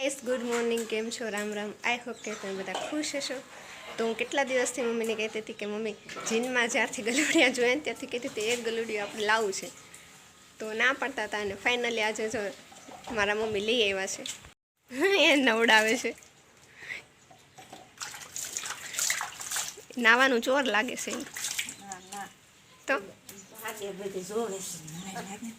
Guys good morning કેમ છો? Ram Ram. I hope કે તમે બધા ખુશ હશો. તો હું કેટલા દિવસથી મમ્મીને કહેતી હતી કે મમ્મી જીનમાં જ્યારથી ગલુડિયા જોયા ને ત્યારથી કહેતી હતી એ ગલુડિયું આપણે લાવવું છે. તો ના પાડતા હતા અને ફાઇનલી આજે જો મારા મમ્મી લઈ આવ્યા છે. એ નવડાવે છે. નાવાનું ચોર લાગે છે તો આજે બધી જોવે છે મને લાગે.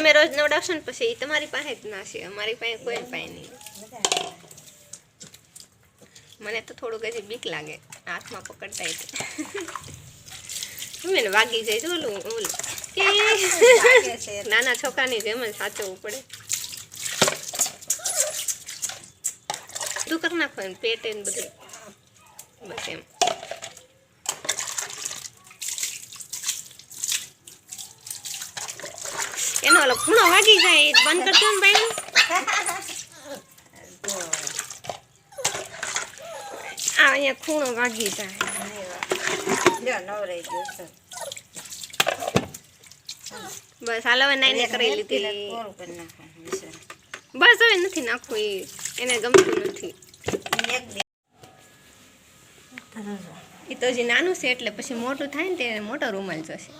તમે રોજ નવડાવશો ને પછી તમારી પાસે જ ના છે. અમારી પાસે કોઈ પાસે નહીં. મને તો થોડુંક હજી બીક લાગે. હાથમાં પકડતા એટલે મને વાગી જાય જો ઓલું ઓલું. કે નાના છોકરાની જેમ જ સાચવવું પડે. બધું કરી નાખો એમ પેટ એને બધું. બસ એમ. ઓલો ખૂણો વાગી જાય બંધ કરજો ને ભાઈ આ અહીંયા ખૂણો વાગી જાય. બસ હાલ હવે નાઈને કરી લીધી. બસ હવે નથી નાખવું એ એને ગમતું નથી. એ તો હજી નાનું છે એટલે પછી મોટું થાય ને તે મોટો રૂમાલ જશે.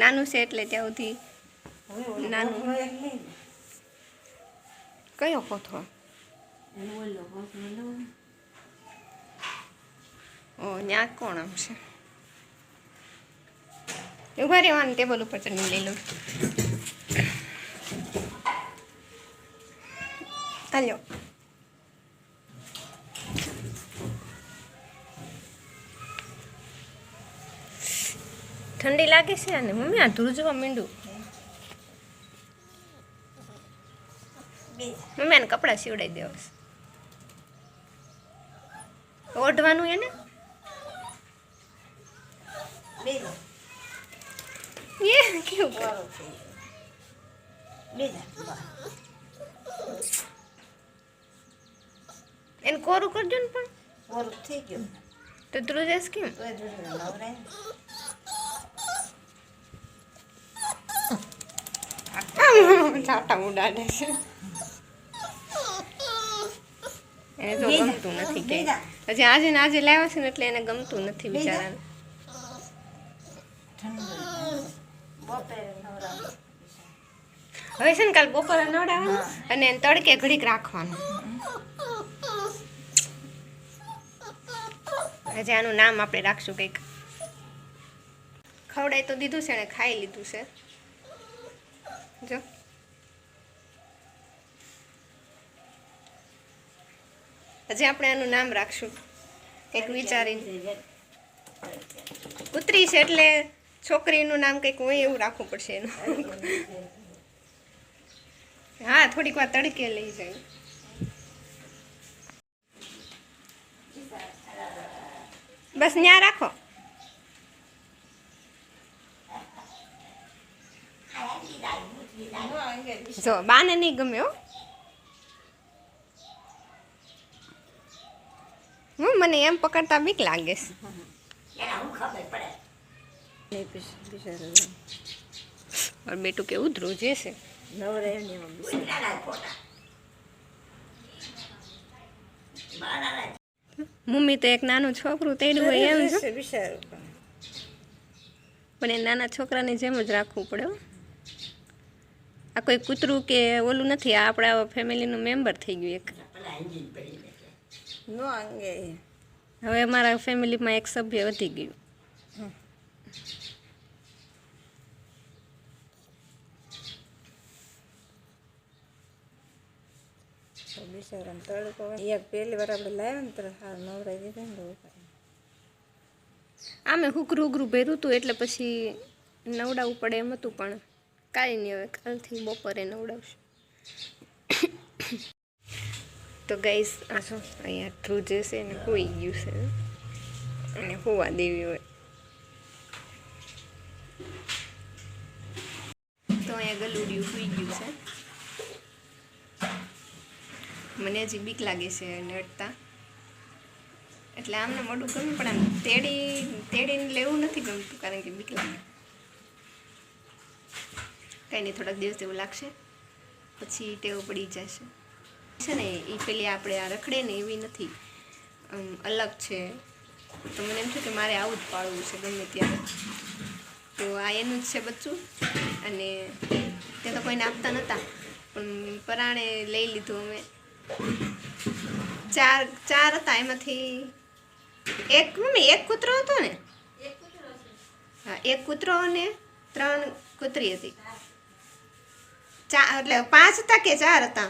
નાનું છે એટલે ત્યાં સુધી નાનું. કયો કોથળો. ઓ ત્યાં કોણ આવશે ઊભા રહેવાનું ટેબલ ઉપર ચડી લઈ લઉં ચાલ્યો ઠંડી લાગે છે અને મમ્મી આ ધ્રુજવા માંડું મમ્મી આને કપડાં સીવડાવી દેવા ઓઢવાનું એને? એ કેવું. એને કોરું કરજો ને પણ. કોરું થઈ ગયું. તો ધ્રુજેશ કેમ. ચાટા ઉડાડે છે. એને તો ગમતું નથી કે. હજી આજે ને આજે લાવ્યા છે ને એટલે એને ગમતું નથી બિચારાને. હવે છે ને કાલ બપોરે નવડાવવાનું અને એને તડકે ઘડીક રાખવાનું. હજી આનું નામ આપણે રાખશું કંઈક. ખવડાય તો દીધું છે ને ખાઈ લીધું છે. જો. હજી આપણે આનું નામ રાખશું. કંઈક વિચારીને. કૂતરી છે એટલે છોકરીનું નામ કંઈક હોય એવું રાખવું પડશે એનું. હા થોડીક વાર તડકે લઈ જાય. બસ ન્યા રાખો. જો બાને નહીં ગમે હો હું મને એમ પકડતા બીક લાગે છે. બેટું કેવું ધ્રુજે છે. મમ્મી. તો એક નાનું છોકરું તેડું હોય એમ છે પણ. પણ એ નાના છોકરાને જેમ જ રાખવું પડે આ કોઈ કૂતરું કે ઓલું નથી આ આપણા ફેમિલીનું મેમ્બર થઈ ગયું એક. નો અંગે હવે અમારા ફેમિલીમાં એક સભ્ય વધી ગયું બિચારાને તડકો. એક પહેલી વાર આપણે લાવ્યા ને તો હાવ નવરાઈ દીધા ને. આમે હુકરું હુકરું ભર્યું હતું એટલે પછી નવડાવવું પડે એમ હતું પણ કાંઈ નહીં હવે કાલથી બપોરે નવડાવશું તો ગાઈસ આ શું? અહીંયા થ્રુ જશે ને હોઈ ગયું છે. અને હોવા દેવી હોય. તો અહીંયા ગલુડિયું સુઈ ગયું છે. મને હજી બીક લાગે છે નડતા. એટલે આમને મોઢું ગમે પણ આમ તેડી, તેડીને લેવું નથી ગમતું, કારણ કે બીક લાગે. કંઈ નહીં થોડાક દિવસ એવું લાગશે. પછી ટેવ પડી જશે. છે ને એ પેલી આપણે આ રખડે ને એવી નથી. અલગ છે. તો મને એમ થયું કે મારે આવું જ પાડવું છે ગમે ત્યારે. તો આ એનું જ છે બચ્ચું. અને તે તો કોઈને આપતા નહોતા પણ પરાણે લઈ લીધું અમે. ચાર ચાર હતા એમાંથી. એક, મમ્મી, એક કૂતરો હતો ને? હા, એક કૂતરો અને ત્રણ કૂતરી હતી. ચાર, એટલે પાંચ હતા કે ચાર હતા?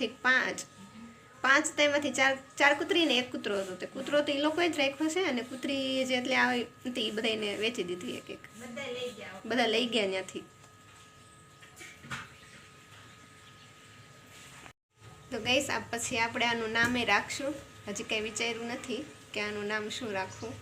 ઠીક પાંચ. પાંચ તેમાંથી ચાર ચાર કૂતરી ને એક કૂતરો હતો. તે કૂતરો તો એ લોકોએ જ રાખ્યો છે અને કૂતરી જે એટલે આવી હતી એ બધાને વેચી દીધી એક એક. બધા લઈ ગયા ત્યાંથી. તો ગઈશ આ પછી આપણે આનું નામે રાખશું. હજી કંઈ વિચાર્યું નથી કે આનું નામ શું રાખવું.